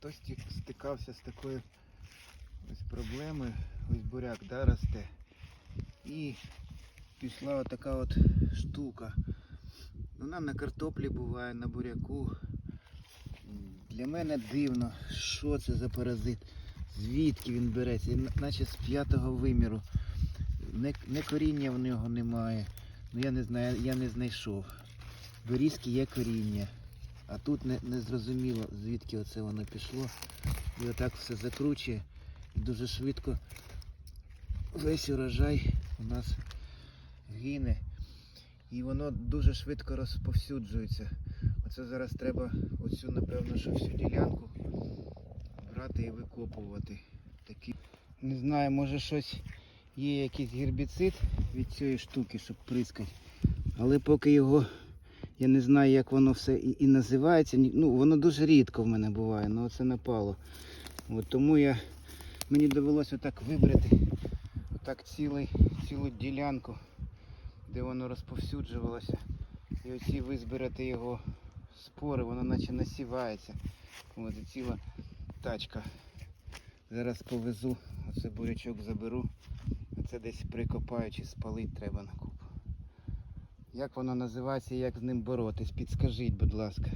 хтось стикався з такою ось проблемою, ось буряк да, росте. І пішла отака от штука. Вона на картоплі буває, на буряку. Для мене дивно, що це за паразит, звідки він береться, наче з п'ятого виміру. Не, не коріння в нього немає. Ну я не знаю, я не знайшов. В берізки є коріння. А тут не, не зрозуміло, звідки оце воно пішло. І отак все закручує. І дуже швидко весь урожай у нас гине. І воно дуже швидко розповсюджується. Оце зараз треба оцю, напевно, що всю ділянку брати і викопувати. Такі. Не знаю, може щось є якийсь гербіцид від цієї штуки, щоб прискати. Але поки його я не знаю, як воно все і, і називається. Ну, воно дуже рідко в мене буває, але це напало. От тому я, мені довелося отак вибрати отак цілий, цілу ділянку, де воно розповсюджувалося. І оці визбирати його спори, воно наче насівається. От і ціла тачка. Зараз повезу, оце бурячок заберу. А це десь прикопаю чи спалити треба на купу. Як воно називається і як з ним боротись? Підскажіть, будь ласка.